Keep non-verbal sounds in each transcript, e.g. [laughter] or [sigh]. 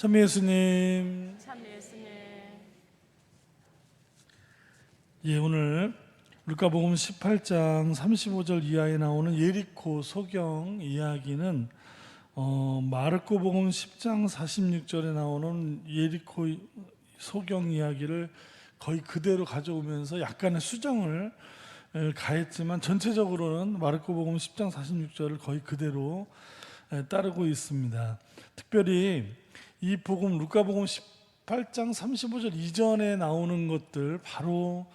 참 예수님. 참 예수님 예, 오늘 루카복음 18장 35절 이하에 나오는 예리코 소경 이야기는 어, 마르코복음 10장 46절에 나오는 예리코 소경 이야기를 거의 그대로 가져오면서 약간의 수정을 에, 가했지만 전체적으로는 마르코복음 10장 46절을 거의 그대로 에, 따르고 있습니다. 특별히 이 복음 루카복음 18장 35절 이전에 나오는 것들 바로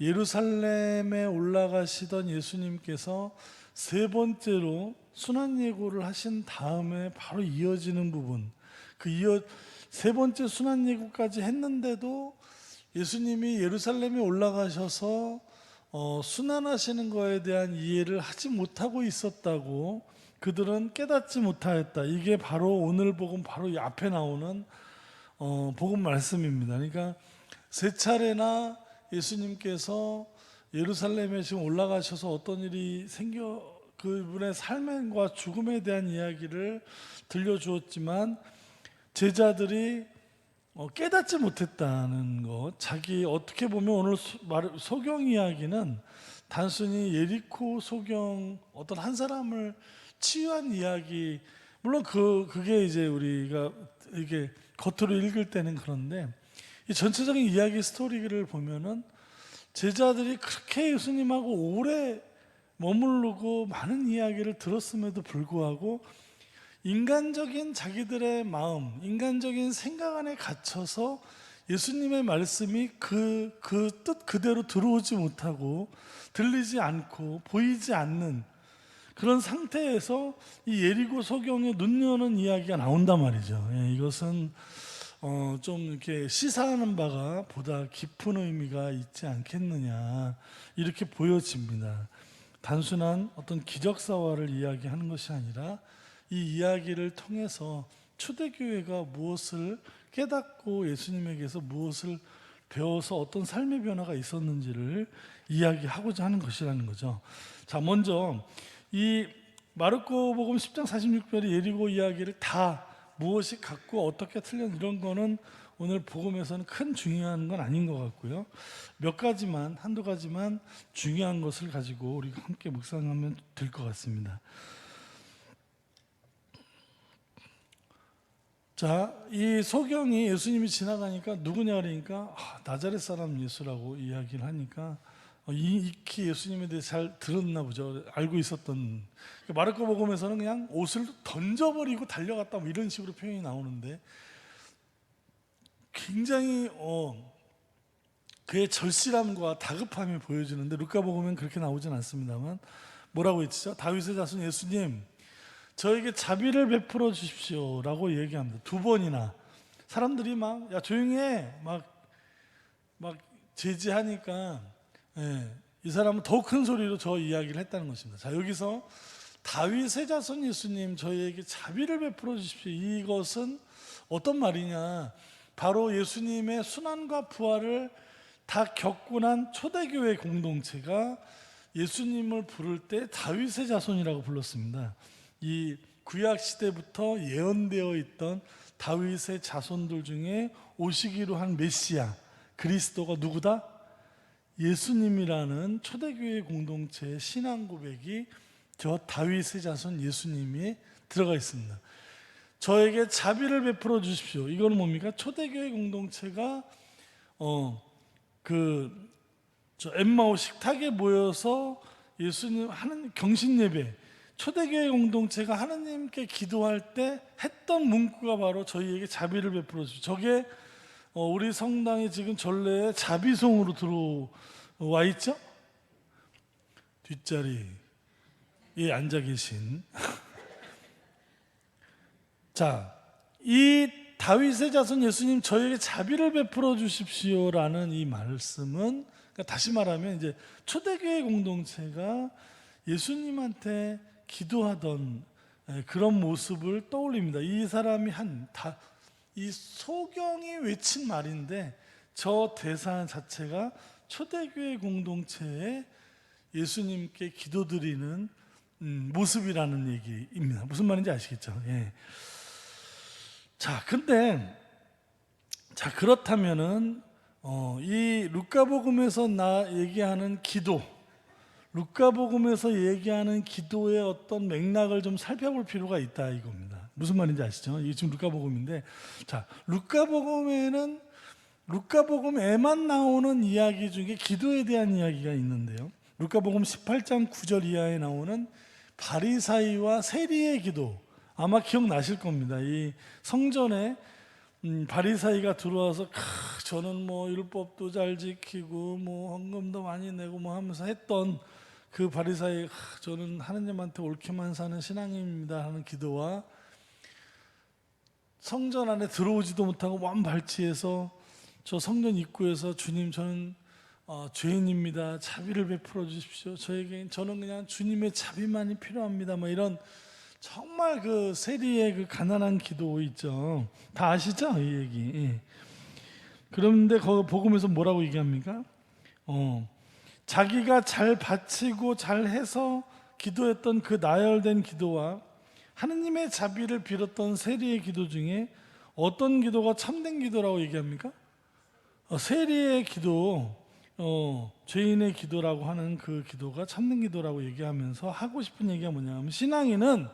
예루살렘에 올라가시던 예수님께서 세 번째로 순환 예고를 하신 다음에 바로 이어지는 부분 그 이어 세 번째 순환 예고까지 했는데도 예수님이 예루살렘에 올라가셔서 어, 순환하시는 거에 대한 이해를 하지 못하고 있었다고 그들은 깨닫지 못하였다. 이게 바로 오늘 복음 바로 이 앞에 나오는 어, 복음 말씀입니다. 그러니까 세 차례나 예수님께서 예루살렘에 지금 올라가셔서 어떤 일이 생겨 그분의 삶과 죽음에 대한 이야기를 들려주었지만 제자들이 어, 깨닫지 못했다는 것. 자기 어떻게 보면 오늘 소경 이야기는 단순히 예리코 소경 어떤 한 사람을 치유한 이야기. 물론 그 그게 이제 우리가 이게 겉으로 읽을 때는 그런데 이 전체적인 이야기 스토리를 보면은 제자들이 그렇게 예수님하고 오래 머무르고 많은 이야기를 들었음에도 불구하고 인간적인 자기들의 마음, 인간적인 생각 안에 갇혀서 예수님의 말씀이 그, 그 뜻 그대로 들어오지 못하고 들리지 않고 보이지 않는 그런 상태에서 이 예리고 소경의 눈 여는 이야기가 나온단 말이죠. 예, 이것은 어, 좀 이렇게 시사하는 바가 보다 깊은 의미가 있지 않겠느냐 이렇게 보여집니다. 단순한 어떤 기적사화를 이야기하는 것이 아니라 이 이야기를 통해서 초대교회가 무엇을 깨닫고 예수님에게서 무엇을 배워서 어떤 삶의 변화가 있었는지를 이야기하고자 하는 것이라는 거죠. 자, 먼저 이 마르코복음 10장 46절의 예리고 이야기를 다 무엇이 같고 어떻게 틀렸 이런 거는 오늘 복음에서는 큰 중요한 건 아닌 것 같고요. 몇 가지만 한두 가지만 중요한 것을 가지고 우리가 함께 묵상하면 될 것 같습니다. 자, 이 소경이 예수님이 지나가니까 누구냐 그러니까 아, 나자렛 사람 예수라고 이야기를 하니까 익히 예수님에 대해 잘 들었나 보죠. 알고 있었던 마르코 복음에서는 그냥 옷을 던져버리고 달려갔다 뭐 이런 식으로 표현이 나오는데 굉장히 어, 그의 절실함과 다급함이 보여지는데 루카 복음엔 그렇게 나오진 않습니다만 뭐라고 했죠? 다윗의 자손 예수님 저에게 자비를 베풀어 주십시오라고 얘기합니다. 두 번이나 사람들이 막 야 조용히 해막막 막 제지하니까 예, 이 사람은 더 큰 소리로 저 이야기를 했다는 것입니다. 자 여기서 다윗의 자손 예수님 저희에게 자비를 베풀어 주십시오. 이것은 어떤 말이냐? 바로 예수님의 순환과 부활을 다 겪고 난 초대교회 공동체가 예수님을 부를 때 다윗의 자손이라고 불렀습니다. 이 구약 시대부터 예언되어 있던 다윗의 자손들 중에 오시기로 한 메시아 그리스도가 누구다? 예수님이라는 초대교회 공동체의 신앙 고백이 저 다윗의 자손 예수님이 들어가 있습니다. 저에게 자비를 베풀어 주십시오. 이거는 뭡니까? 초대교회 공동체가 어그저 엠마오 식탁에 모여서 예수님 하는 경신 예배 초대교회 공동체가 하나님께 기도할 때 했던 문구가 바로 저희에게 자비를 베풀어 주십시오. 저게 어, 우리 성당에 지금 전례에 자비송으로 들어와 있죠? 뒷자리에 앉아 계신 [laughs] 자, 이 다윗의 자손 예수님 저에게 자비를 베풀어 주십시오라는 이 말씀은 그러니까 다시 말하면 이제 초대교회 공동체가 예수님한테 기도하던 에, 그런 모습을 떠올립니다. 이 사람이 한 다 이 소경이 외친 말인데 저 대사 자체가 초대교회 공동체에 예수님께 기도드리는 음, 모습이라는 얘기입니다. 무슨 말인지 아시겠죠? 예. 자, 근데 자 그렇다면은 어, 이 루카복음에서 나 얘기하는 기도, 루카복음에서 얘기하는 기도의 어떤 맥락을 좀 살펴볼 필요가 있다 이겁니다. 무슨 말인지 아시죠? 이게 지금 루카복음인데, 자 루카복음에는 루카복음에만 나오는 이야기 중에 기도에 대한 이야기가 있는데요. 루카복음 18장 9절 이하에 나오는 바리사이와 세리의 기도 아마 기억나실 겁니다. 이 성전에 음, 바리사이가 들어와서 크, 저는 뭐 율법도 잘 지키고 뭐 헌금도 많이 내고 뭐 하면서 했던 그 바리사이 크, 저는 하느님한테 옳게만 사는 신앙입니다 하는 기도와 성전 안에 들어오지도 못하고 완 발치해서 저 성전 입구에서 주님 저는 어, 죄인입니다. 자비를 베풀어 주십시오. 저에게 저는 그냥 주님의 자비만이 필요합니다. 뭐 이런 정말 그 세리의 그 가난한 기도 있죠. 다 아시죠? 이 얘기. 예. 그런데 거 복음에서 뭐라고 얘기합니까? 어, 자기가 잘 바치고 잘 해서 기도했던 그 나열된 기도와 하느님의 자비를 빌었던 세리의 기도 중에 어떤 기도가 참된 기도라고 얘기합니까? 어, 세리의 기도, 어, 죄인의 기도라고 하는 그 기도가 참된 기도라고 얘기하면서 하고 싶은 얘기가 뭐냐면 신앙인은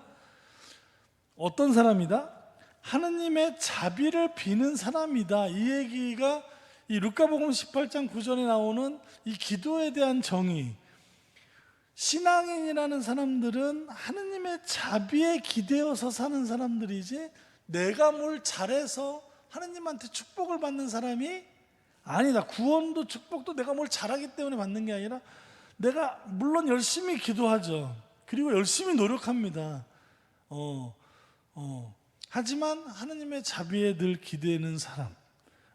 어떤 사람이다? 하느님의 자비를 비는 사람이다. 이 얘기가 이 루카복음 18장 9절에 나오는 이 기도에 대한 정의. 신앙인이라는 사람들은 하느님의 자비에 기대어서 사는 사람들이지 내가 뭘 잘해서 하느님한테 축복을 받는 사람이 아니다. 구원도 축복도 내가 뭘 잘하기 때문에 받는 게 아니라 내가 물론 열심히 기도하죠. 그리고 열심히 노력합니다. 어, 어. 하지만 하느님의 자비에 늘 기대는 사람.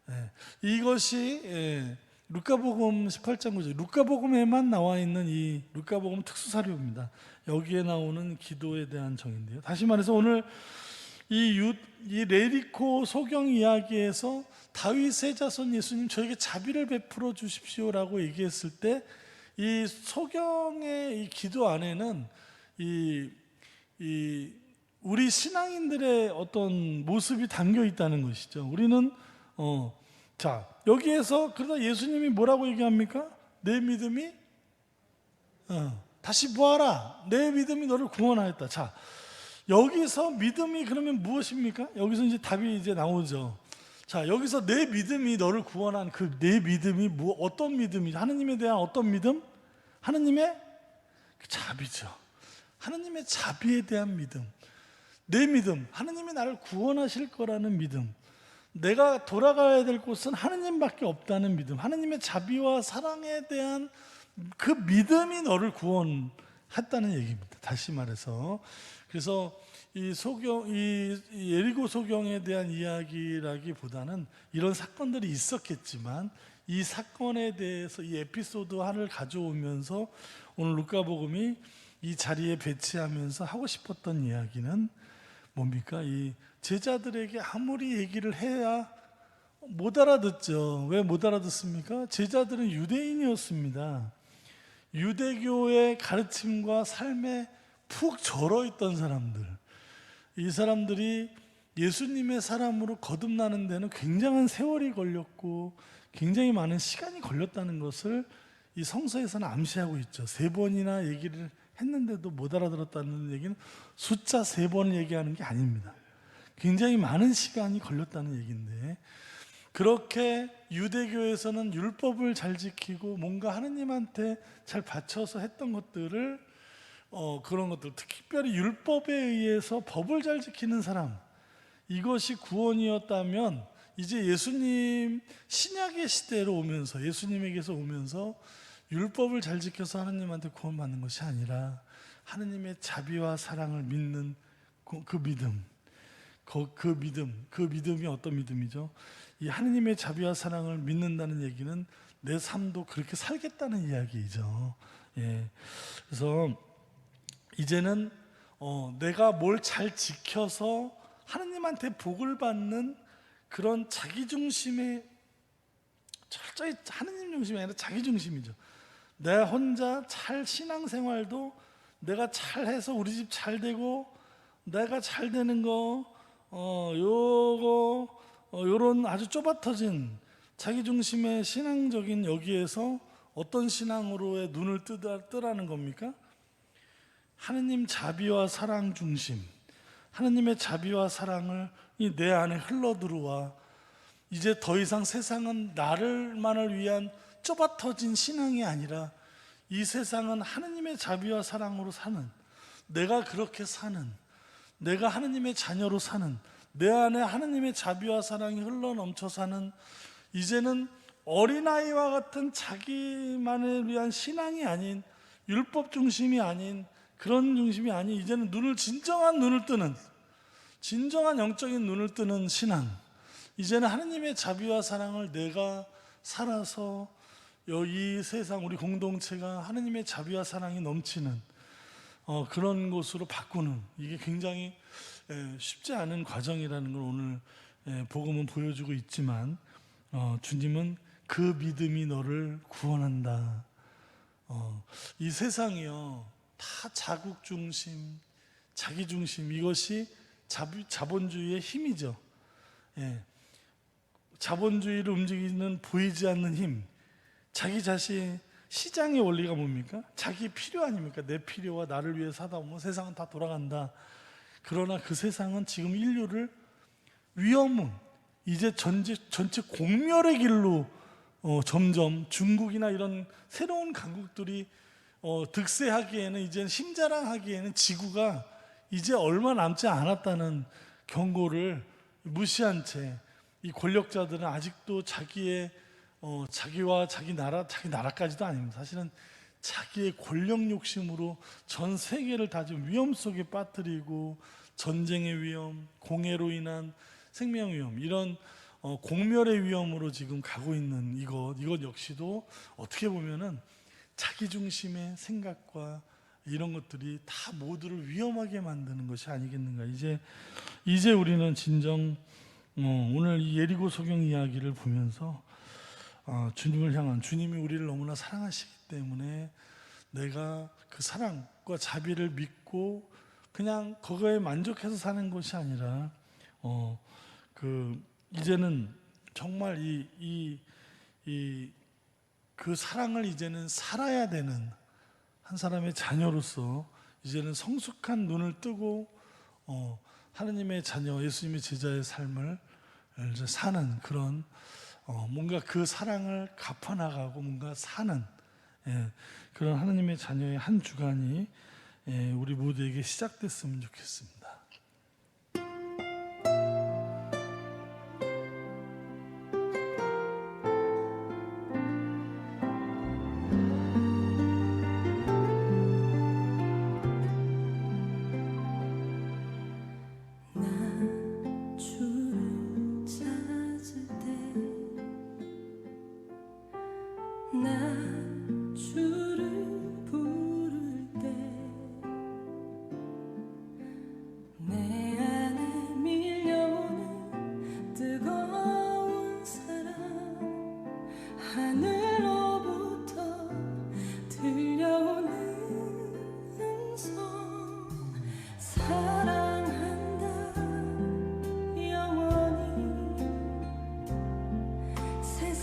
예. 이것이 예, 루카복음 18장 9절 루카복음에만 나와 있는 이 루카복음 특수 사료입니다. 여기에 나오는 기도에 대한 정인데요. 다시 말해서 오늘 이, 유, 이 레리코 소경 이야기에서 다윗의 자손 예수님 저에게 자비를 베풀어 주십시오라고 얘기했을 때 이 소경의 이 기도 안에는 이, 이 우리 신앙인들의 어떤 모습이 담겨 있다는 것이죠. 우리는 어, 자 여기에서 그러다 예수님이 뭐라고 얘기합니까? 내 믿음이 어, 다시 보아라. 내 믿음이 너를 구원하였다. 자 여기서 믿음이 그러면 무엇입니까? 여기서 이제 답이 이제 나오죠. 자 여기서 내 믿음이 너를 구원한 그 내 믿음이 뭐 어떤 믿음이 하느님에 대한 어떤 믿음? 하느님의 그 자비죠. 하느님의 자비에 대한 믿음. 내 믿음, 하느님이 나를 구원하실 거라는 믿음. 내가 돌아가야 될 곳은 하느님밖에 없다는 믿음. 하느님의 자비와 사랑에 대한 그 믿음이 너를 구원했다는 얘기입니다. 다시 말해서 그래서 이 소경 이 예리고 소경에 대한 이야기라기보다는 이런 사건들이 있었겠지만 이 사건에 대해서 이 에피소드 하나를 가져오면서 오늘 루카복음이 이 자리에 배치하면서 하고 싶었던 이야기는 뭡니까? 이 제자들에게 아무리 얘기를 해야 못 알아듣죠. 왜 못 알아듣습니까? 제자들은 유대인이었습니다. 유대교의 가르침과 삶에 푹 절어 있던 사람들. 이 사람들이 예수님의 사람으로 거듭나는 데는 굉장한 세월이 걸렸고 굉장히 많은 시간이 걸렸다는 것을 이 성서에서는 암시하고 있죠. 세 번이나 얘기를 했는데도 못 알아들었다는 얘기는 숫자 세 번을 얘기하는 게 아닙니다. 굉장히 많은 시간이 걸렸다는 얘기인데 그렇게 유대교에서는 율법을 잘 지키고 뭔가 하느님한테 잘 바쳐서 했던 것들을 어, 그런 것들 특별히 율법에 의해서 법을 잘 지키는 사람 이것이 구원이었다면 이제 예수님 신약의 시대로 오면서 예수님에게서 오면서 율법을 잘 지켜서 하느님한테 구원받는 것이 아니라 하느님의 자비와 사랑을 믿는 그, 그 믿음, 그, 그 믿음, 그 믿음이 어떤 믿음이죠? 이 하느님의 자비와 사랑을 믿는다는 얘기는 내 삶도 그렇게 살겠다는 이야기이죠. 예. 그래서 이제는 어, 내가 뭘 잘 지켜서 하느님한테 복을 받는 그런 자기 중심의 철저히 하느님 중심이 아니라 자기 중심이죠. 내 혼자 잘 신앙생활도 내가 잘해서 우리 집 잘 되고 내가 잘 되는 거 어 요거 어, 요런 아주 좁아터진 자기 중심의 신앙적인 여기에서 어떤 신앙으로의 눈을 뜨다, 뜨라는 겁니까? 하느님 자비와 사랑 중심, 하느님의 자비와 사랑을 이 내 안에 흘러 들어와 이제 더 이상 세상은 나를만을 위한 좁아터진 신앙이 아니라 이 세상은 하느님의 자비와 사랑으로 사는 내가 그렇게 사는 내가 하느님의 자녀로 사는 내 안에 하느님의 자비와 사랑이 흘러 넘쳐 사는 이제는 어린아이와 같은 자기만을 위한 신앙이 아닌 율법 중심이 아닌 그런 중심이 아닌 이제는 눈을 진정한 눈을 뜨는 진정한 영적인 눈을 뜨는 신앙. 이제는 하느님의 자비와 사랑을 내가 살아서 이 세상 우리 공동체가 하느님의 자비와 사랑이 넘치는 어, 그런 곳으로 바꾸는 이게 굉장히 에, 쉽지 않은 과정이라는 걸 오늘 에, 복음은 보여주고 있지만 어, 주님은 그 믿음이 너를 구원한다. 어, 이 세상이요 다 자국 중심, 자기 중심 이것이 자비, 자본주의의 힘이죠. 예. 자본주의를 움직이는 보이지 않는 힘, 자기 자신 시장의 원리가 뭡니까? 자기 필요 아닙니까? 내 필요와 나를 위해 사다 보면 세상은 다 돌아간다. 그러나 그 세상은 지금 인류를 위험은 이제 전체, 전체 공멸의 길로 어, 점점 중국이나 이런 새로운 강국들이 어, 득세하기에는 이제 힘자랑하기에는 지구가 이제 얼마 남지 않았다는 경고를 무시한 채 이 권력자들은 아직도 자기의 어, 자기와 자기 나라, 자기 나라까지도 아닙니다. 사실은 자기의 권력 욕심으로 전 세계를 다 지금 위험 속에 빠뜨리고 전쟁의 위험, 공해로 인한 생명 위험 이런 어, 공멸의 위험으로 지금 가고 있는 이것 이것 역시도 어떻게 보면은 자기 중심의 생각과 이런 것들이 다 모두를 위험하게 만드는 것이 아니겠는가 이제 이제 우리는 진정 어, 오늘 이 예리고 소경 이야기를 보면서 어, 주님을 향한 주님이 우리를 너무나 사랑하시기 때문에 내가 그 사랑과 자비를 믿고 그냥 그거에 만족해서 사는 것이 아니라 어, 그 이제는 정말 이 이 이 그 사랑을 이제는 살아야 되는 한 사람의 자녀로서 이제는 성숙한 눈을 뜨고 어, 하느님의 자녀, 예수님의 제자의 삶을 사는 그런 어, 뭔가 그 사랑을 갚아나가고 뭔가 사는 예, 그런 하느님의 자녀의 한 주간이 예, 우리 모두에게 시작됐으면 좋겠습니다.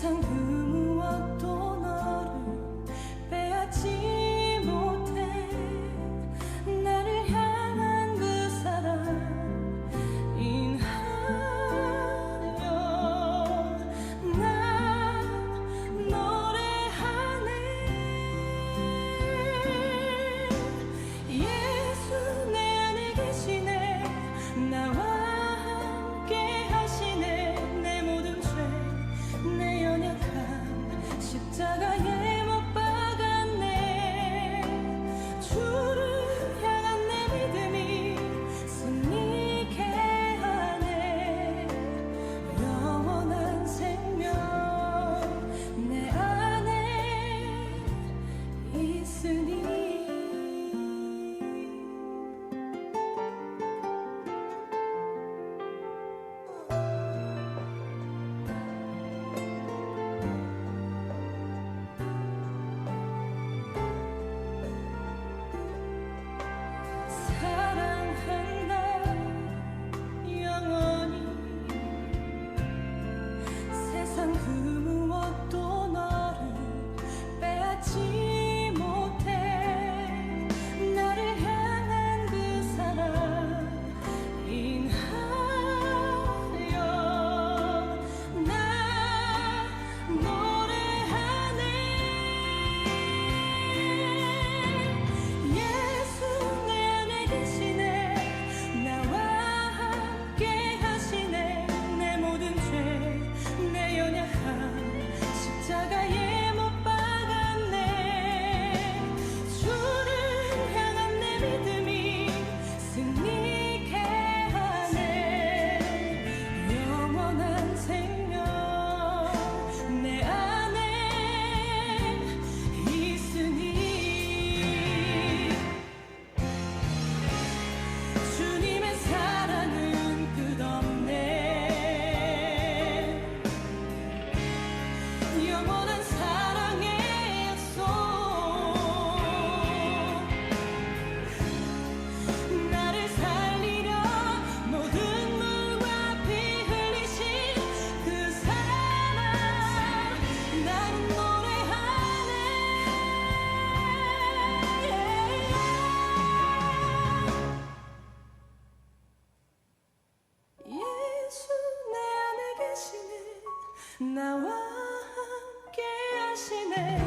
曾不 sugar 당신의